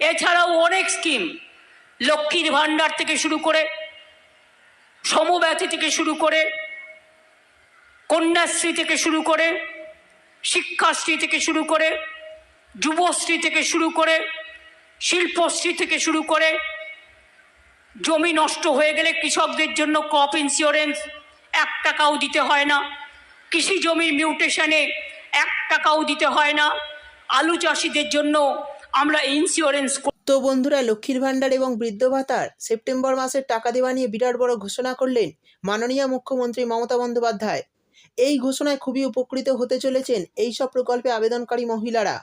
এছাড়াও অনেক স্কিম, লক্ষ্মীর ভাণ্ডার থেকে শুরু করে সমব্যথী থেকে শুরু করে, কন্যাশ্রী থেকে শুরু করে, শিক্ষাশ্রী থেকে শুরু করে, যুবশ্রী থেকে শুরু করে, শিল্পশ্রী থেকে শুরু করে, জমি নষ্ট হয়ে গেলে কৃষকদের জন্য ক্রপ ইন্স্যুরেন্স এক টাকাও দিতে হয় না, কৃষি জমির মিউটেশনে এক টাকাও দিতে হয় না, আলু চাষিদের জন্য আমরা ইন্স্যুরেন্স তো বন্ধুরা, লক্ষ্মীর ভাণ্ডার এবং বৃদ্ধ ভাতার সেপ্টেম্বর মাসের টাকা দেওয়া নিয়ে বিরাট বড় ঘোষণা করলেন মাননীয় মুখ্যমন্ত্রী মমতা বন্দ্যোপাধ্যায়। এই ঘোষণায় খুবই উপকৃত হতে চলেছেন এই সব প্রকল্পে আবেদনকারী মহিলারা।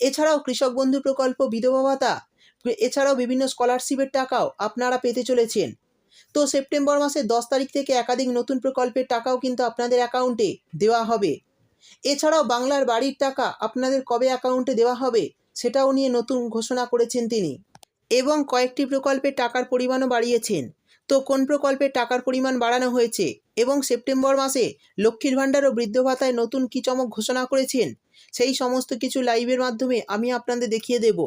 এছাড়াও কৃষক বন্ধু প্রকল্প বিধবা ভাতা, এছাড়াও বিভিন্ন স্কলারশিপের টাকাও আপনারা পেতে চলেছেন। তো সেপ্টেম্বর মাসের দশ তারিখ থেকে একাধিক নতুন প্রকল্পের টাকাও কিন্তু আপনাদের অ্যাকাউন্টে দেওয়া হবে। এছাড়াও বাংলার বাড়ির টাকা আপনাদের কবে অ্যাকাউন্টে দেওয়া হবে সেটাও নিয়ে নতুন ঘোষণা করেছেন তিনি। এবং কয়েকটি প্রকল্পে টাকার পরিমাণও বাড়িয়েছেন। তো কোন প্রকল্পের টাকার পরিমাণ বাড়ানো হয়েছে? এবং সেপ্টেম্বর মাসে লক্ষ্মীর ভাণ্ডার ও বৃদ্ধ ভাতায় নতুন কী চমক ঘোষণা করেছেন? সেই সমস্ত কিছু লাইভের মাধ্যমে আমি আপনাদের দেখিয়ে দেব।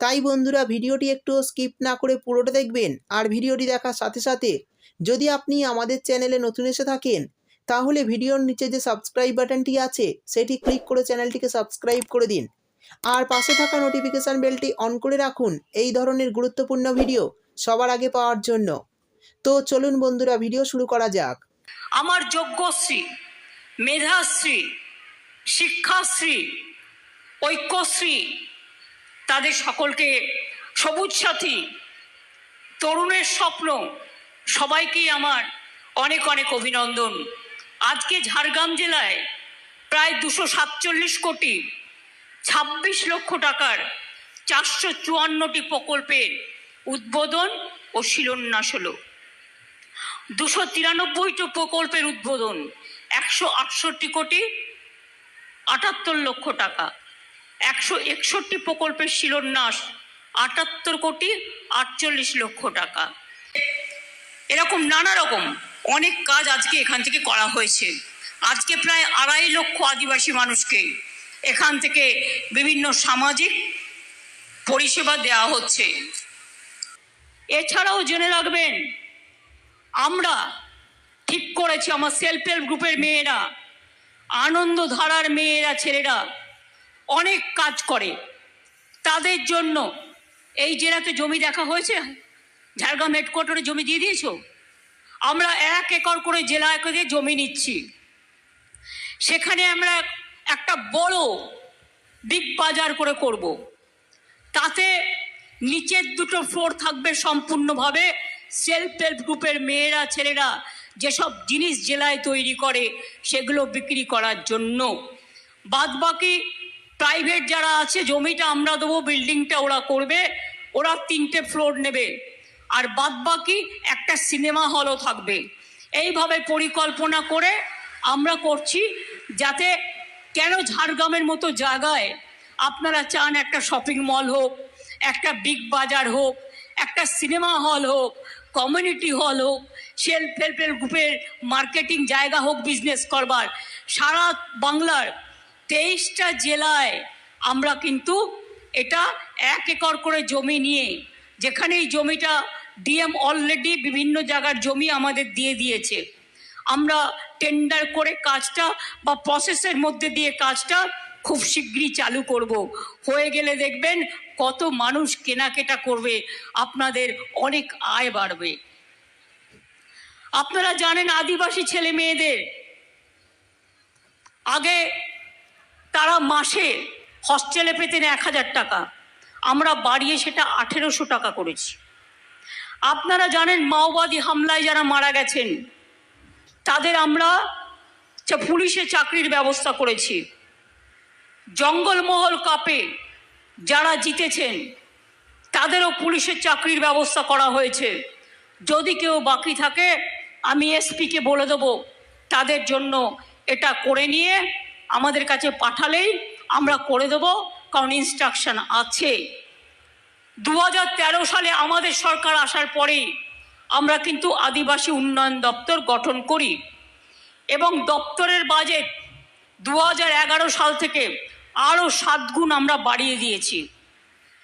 তাই বন্ধুরা, ভিডিওটি একটু স্কিপ না করে পুরোটা দেখবেন আর ভিডিওটি দেখার সাথে সাথে যদি আপনি আমাদের চ্যানেলে নতুন এসে থাকেন, তাহলে ভিডিওর নিচে যে সাবস্ক্রাইব বাটনটি আছে, সেটি ক্লিক করে চ্যানেলটিকে সাবস্ক্রাইব করে দিন। আর পাশে থাকা নোটিফিকেশান বেলটি অন করে রাখুন। এই ধরনের গুরুত্বপূর্ণ ভিডিও সবার আগে পাওয়ার জন্য। তো চলুন বন্ধুরা ভিডিও শুরু করা যাক। আমার যোগ্যশ্রী মেধাশ্রী, শিক্ষাশ্রী, ঐক্যশ্রী, তাদের সকলকে সবুজ সাথী, তরুণের স্বপ্ন সবাইকেই আমার অনেক অনেক অভিনন্দন। আজকে ঝাড়গ্রাম জেলায় প্রায় দুশো সাতচল্লিশ কোটি ছাব্বিশ লক্ষ টাকার চারশো চুয়ান্নটি প্রকল্পের উদ্বোধন ও শিলান্যাস হলো। দুশো তিরানব্বইটি প্রকল্পের উদ্বোধন একশো আটষট্টি কোটি আটাত্তর লক্ষ টাকা। একশো একষট্টি প্রকল্পের শিলান্যাস আটাত্তর কোটি আটচল্লিশ লক্ষ টাকা। এরকম নানা রকম অনেক কাজ আজকে এখান থেকে করা হয়েছে। আজকে প্রায় আড়াই লক্ষ আদিবাসী মানুষকে এখান থেকে বিভিন্ন সামাজিক পরিষেবা দেওয়া হচ্ছে। এছাড়াও জেনে রাখবেন, আমরা ঠিক করেছি, আমার সেলফ হেল্প গ্রুপের মেয়েরা, আনন্দধারার মেয়েরা, ছেলেরা অনেক কাজ করে। তাদের জন্য এই জেলাতে জমি দেখা হয়েছে? ঝাড়গ্রাম হেডকোয়ার্টারে জমি দিয়ে দিয়েছ? আমরা এক একর করে জেলা করে জমি নিচ্ছি। সেখানে আমরা একটা বড় বিগ বাজার করে করব। তাতে নিচের দুটো ফ্লোর থাকবে সম্পূর্ণভাবে সেলফ হেল্প গ্রুপের মেয়েরা, ছেলেরা যেসব জিনিস জেলায় তৈরি করে সেগুলো বিক্রি করার জন্য। বাদবাকি প্রাইভেট যারা আছে, জমিটা আমরা দেবো বিল্ডিংটা ওরা করবে, ওরা তিনটে ফ্লোর নেবে। আর বাদবাকি একটা সিনেমা হলও থাকবে। এইভাবে পরিকল্পনা করে আমরা করছি যাতে কেন ঝাড়গ্রামের মতো জায়গায় আপনারা চান একটা শপিং মল হোক, একটা বিগ বাজার হোক, একটা সিনেমা হল হোক কমিউনিটি হল হোক সেলফ হেল্প হেল্প গ্রুপের মার্কেটিং জায়গা হোক বিজনেস করবার। সারা বাংলার তেইশটা জেলায় আমরা কিন্তু এটা এক একর করে জমি নিয়ে, যেখানে এই জমিটা ডিএম অলরেডি বিভিন্ন জায়গার জমি আমাদের দিয়ে দিয়েছে। আমরা টেন্ডার করে কাজটা বা প্রসেসের মধ্যে দিয়ে কাজটা খুব শীঘ্রই চালু করব। হয়ে গেলে দেখবেন কত মানুষ কেনাকেটা করবে, আপনাদের অনেক আয় বাড়বে। আপনারা জানেন আদিবাসী ছেলে মেয়েদের, আগে তারা মাসে হস্টেলে পেতেন এক হাজার টাকা। আমরা বাড়িয়ে সেটা আঠেরোশো টাকা করেছি। আপনারা জানেন মাওবাদী হামলায় যারা মারা গেছেন তাদের আমরা পুলিশে চাকরির ব্যবস্থা করেছি। জঙ্গলমহল কাপে যারা জিতেছেন, তাদেরও পুলিশের চাকরির ব্যবস্থা করা হয়েছে। যদি কেউ বাকি থাকে, আমি এসপিকে বলে দেবো, তাদের জন্য এটা করে নিয়ে আমাদের কাছে পাঠালেই আমরা করে দেবো, কারণ ইনস্ট্রাকশন আছে। দু হাজার তেরো সালে আমাদের সরকার আসার পরেই আমরা কিন্তু আদিবাসী উন্নয়ন দপ্তর গঠন করি। এবং দপ্তরের বাজেট দু হাজার এগারো সাল থেকে আরও সাত গুণ আমরা বাড়িয়ে দিয়েছি।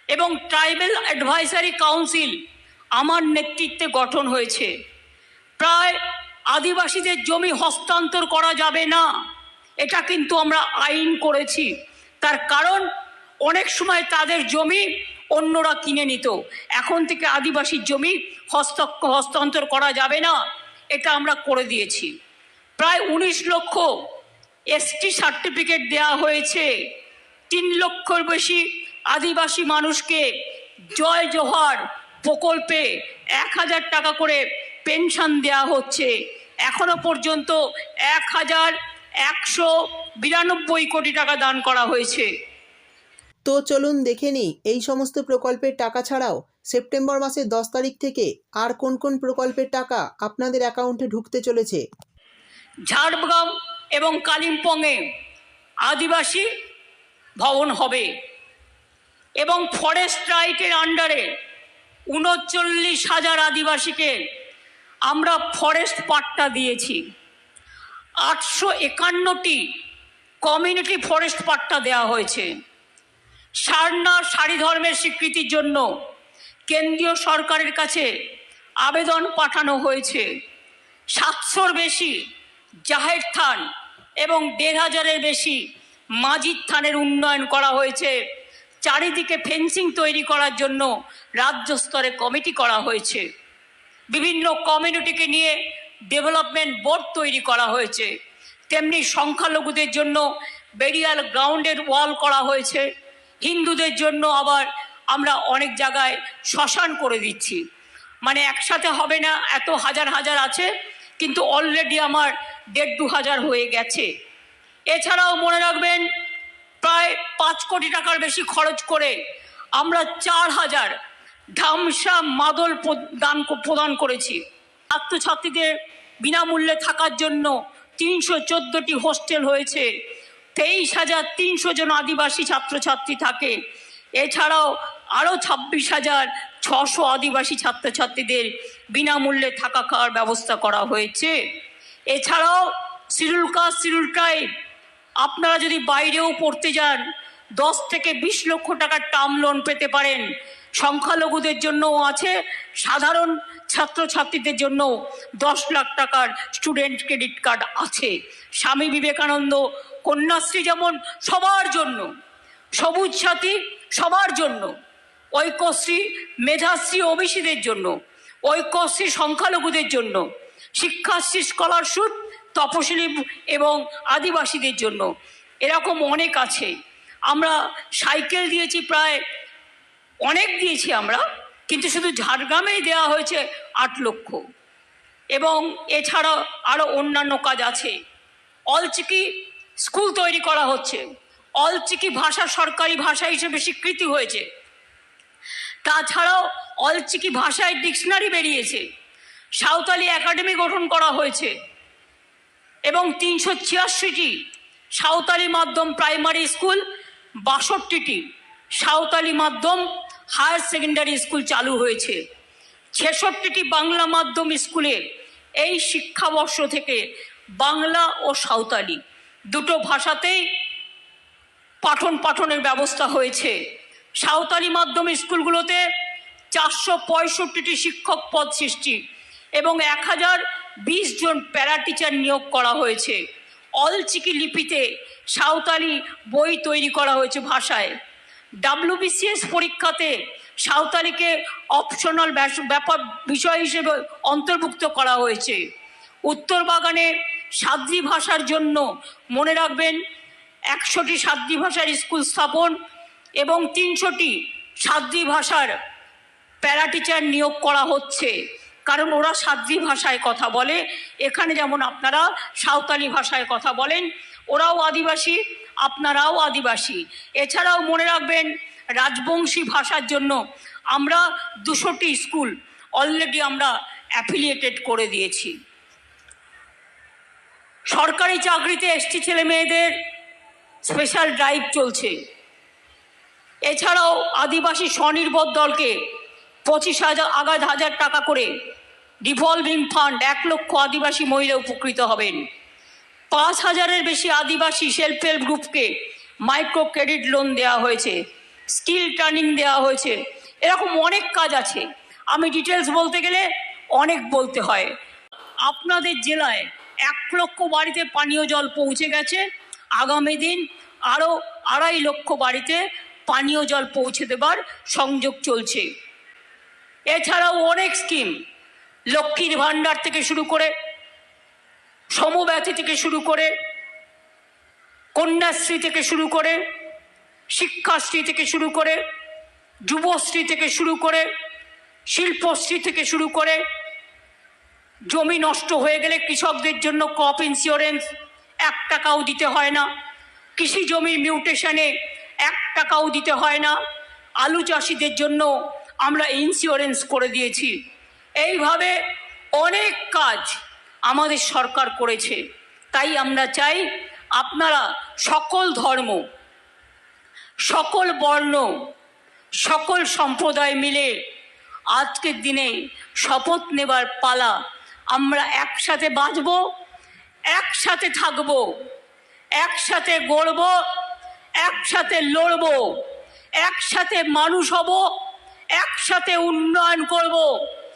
এবং ট্রাইবেল অ্যাডভাইসারি কাউন্সিল আমার নেতৃত্বে গঠন হয়েছে। প্রায় আদিবাসীদের জমি হস্তান্তর করা যাবে না, এটা কিন্তু আমরা আইন করেছি। তার কারণ, অনেক সময় তাদের জমি অন্যরা কিনে নিত। এখন থেকে আদিবাসীর জমি হস্ত, হস্তান্তর করা যাবে না। এটা আমরা করে দিয়েছি। প্রায় উনিশ লক্ষ এসটি সার্টিফিকেট দেওয়া হয়েছে। তিন লক্ষর বেশি আদিবাসী মানুষকে জয় জোহার প্রকল্পে এক হাজার টাকা করে পেনশন দেওয়া হচ্ছে। এখনও পর্যন্ত এক হাজার একশো বিরানব্বই কোটি টাকা দান করা হয়েছে। তো চলুন দেখে নিই, এই সমস্ত প্রকল্পের টাকা ছাড়াও সেপ্টেম্বর মাসের দশ তারিখ থেকে আর কোন কোন প্রকল্পের টাকা আপনাদের অ্যাকাউন্টে ঢুকতে চলেছে? ঝাড়গ্রাম এবং কালিম্পংয়ে আদিবাসী ভবন হবে এবং ফরেস্ট রাইটের আন্ডারে উনচল্লিশ হাজার আদিবাসীকে আমরা ফরেস্ট পাট্টা দিয়েছি। আটশো একান্নটি কমিউনিটি ফরেস্ট পাট্টা দেওয়া হয়েছে। সারনা সারি ধর্মের স্বীকৃতির জন্য কেন্দ্রীয় সরকারের কাছে আবেদন পাঠানো হয়েছে। সাতশোর বেশি জাহের থান এবং দেড় হাজারের বেশি মাজিদ থানের উন্নয়ন করা হয়েছে। চারিদিকে ফেন্সিং তৈরি করার জন্য রাজ্য স্তরে কমিটি করা হয়েছে। বিভিন্ন কমিউনিটিকে নিয়ে ডেভেলপমেন্ট বোর্ড তৈরি করা হয়েছে। তেমনি সংখ্যালঘুদের জন্য বেরিয়াল গ্রাউন্ডের ওয়াল করা হয়েছে। হিন্দুদের জন্য আবার আমরা অনেক জায়গায় শ্মশান করে দিচ্ছি। মানে একসাথে হবে না, এত হাজার হাজার আছে, কিন্তু অলরেডি আমার দেড় দু হাজার হয়ে গেছে। এছাড়াও মনে রাখবেন, প্রায় পাঁচ কোটি টাকার বেশি খরচ করে আমরা চার হাজার ধামসা মাদল দান প্রদান করেছি। ছাত্রছাত্রীদের বিনামূল্যে থাকার জন্য তিনশো চোদ্দোটি হোস্টেল হয়েছে। তেইশ হাজার তিনশো জন আদিবাসী ছাত্রছাত্রী থাকে। এছাড়াও আরও ছাব্বিশ হাজার ছশো আদিবাসী ছাত্রছাত্রীদের বিনামূল্যে থাকা খাওয়ার ব্যবস্থা করা হয়েছে। এছাড়াও সিরুল কাস্ট সিরুল আপনারা যদি বাইরেও পড়তে যান, দশ থেকে বিশ লক্ষ টাকার টার্ম লোন পেতে পারেন। সংখ্যালঘুদের জন্যও আছে। সাধারণ ছাত্রছাত্রীদের জন্য দশ লাখ টাকার স্টুডেন্ট ক্রেডিট কার্ড আছে। স্বামী বিবেকানন্দ, কন্যাশ্রী যেমন সবার জন্য, সবুজ সাথী সবার জন্য, ঐক্যশ্রী, মেধাশ্রী ওবিসিদের জন্য, ঐক্যশ্রী সংখ্যালঘুদের জন্য, শিক্ষাশ্রী স্কলারশিপ তপশিলি এবং আদিবাসীদের জন্য। এরকম অনেক আছে। আমরা সাইকেল দিয়েছি প্রায়, অনেক দিয়েছি আমরা। কিন্তু শুধু ঝাড়গ্রামেই দেওয়া হয়েছে আট লক্ষ। এবং এছাড়া আরও অন্যান্য কাজ আছে। অলচিকি স্কুল তৈরি করা হচ্ছে। অলচিকি ভাষা সরকারি ভাষা হিসেবে স্বীকৃতি হয়েছে। তাছাড়াও অলচিকি ভাষায় ডিকশনারি বেরিয়েছে। সাঁওতালি একাডেমি গঠন করা হয়েছে। এবং তিনশো ছিয়াশিটি সাঁওতালি মাধ্যম প্রাইমারি স্কুল, বাষট্টিটি সাঁওতালি মাধ্যম হায়ার সেকেন্ডারি স্কুল চালু হয়েছে। ছেষট্টিটি বাংলা মাধ্যম স্কুলে এই শিক্ষাবর্ষ থেকে বাংলা ও সাঁওতালি দুটো ভাষাতেই পাঠন পাঠনের ব্যবস্থা হয়েছে। সাঁওতালি মাধ্যম স্কুলগুলোতে চারশো পঁয়ষট্টিটি শিক্ষক পদ সৃষ্টি এবং এক হাজার বিশ জন প্যারা টিচার নিয়োগ করা হয়েছে। অলচিকি লিপিতে সাঁওতালি বই তৈরি করা হয়েছে ভাষায়। ডাব্লিউবিসিএস পরীক্ষাতে সাঁওতালিকে অপশনাল ব্যাপার বিষয় হিসেবে অন্তর্ভুক্ত করা হয়েছে। উত্তর বাগানে সাদ্রি ভাষার জন্য মনে রাখবেন, একশোটি সাদ্রি ভাষার স্কুল স্থাপন এবং তিনশোটি সাদ্রি ভাষার প্যারা টিচার নিয়োগ করা হচ্ছে। কারণ ওরা সাদ্রি ভাষায় কথা বলে। এখানে যেমন আপনারা সাঁওতালি ভাষায় কথা বলেন ওরাও আদিবাসী, আপনারাও আদিবাসী। এছাড়াও মনে রাখবেন, রাজবংশী ভাষার জন্য আমরা দুশোটি স্কুল অলরেডি আমরা অ্যাফিলিয়েটেড করে দিয়েছি। সরকারি চাকরিতে এসটি ছেলে মেয়েদের স্পেশাল ড্রাইভ চলছে। এছাড়াও আদিবাসী স্বনির্ভর দলকে পঁচিশ হাজার আগাদ হাজার টাকা করে রিভলভিং ফান্ড এক লক্ষ আদিবাসী মহিলা উপকৃত হবেন। পাঁচ হাজারের বেশি আদিবাসী সেলফ হেল্প গ্রুপকে মাইক্রো ক্রেডিট লোন দেওয়া হয়েছে স্কিল ট্রেনিং দেওয়া হয়েছে, এরকম অনেক কাজ আছে। আমি ডিটেলস বলতে গেলে অনেক বলতে হয়। আপনাদের জেলায় এক লক্ষ বাড়িতে পানীয় জল পৌঁছে গেছে। আগামী দিন আরও আড়াই লক্ষ বাড়িতে পানীয় জল পৌঁছে দেবার সংযোগ চলছে। এছাড়াও অনেক স্কিম লক্ষ্মীর ভাণ্ডার থেকে শুরু করে সমব্যথী থেকে শুরু করে, কন্যাশ্রী থেকে শুরু করে, শিক্ষাশ্রী থেকে শুরু করে, যুবশ্রী থেকে শুরু করে, শিল্পশ্রী থেকে শুরু করে, জমি নষ্ট হয়ে গেলে কৃষকদের জন্য ক্রপ ইন্স্যুরেন্স এক টাকাও দিতে হয় না। কৃষি জমির মিউটেশনে এক টাকাও দিতে হয় না। আলু চাষিদের জন্য আমরা ইন্স্যুরেন্স করে দিয়েছি। এইভাবে অনেক কাজ আমাদের সরকার করেছে। তাই আমরা চাই আপনারা সকল ধর্ম, সকল বর্ণ, সকল সম্প্রদায় মিলে আজকের দিনে শপথ নেবার পালা আমরা একসাথে বাঁচব, একসাথে থাকব, একসাথে গড়ব, একসাথে লড়ব, একসাথে মানুষ হব, একসাথে উন্নয়ন করব।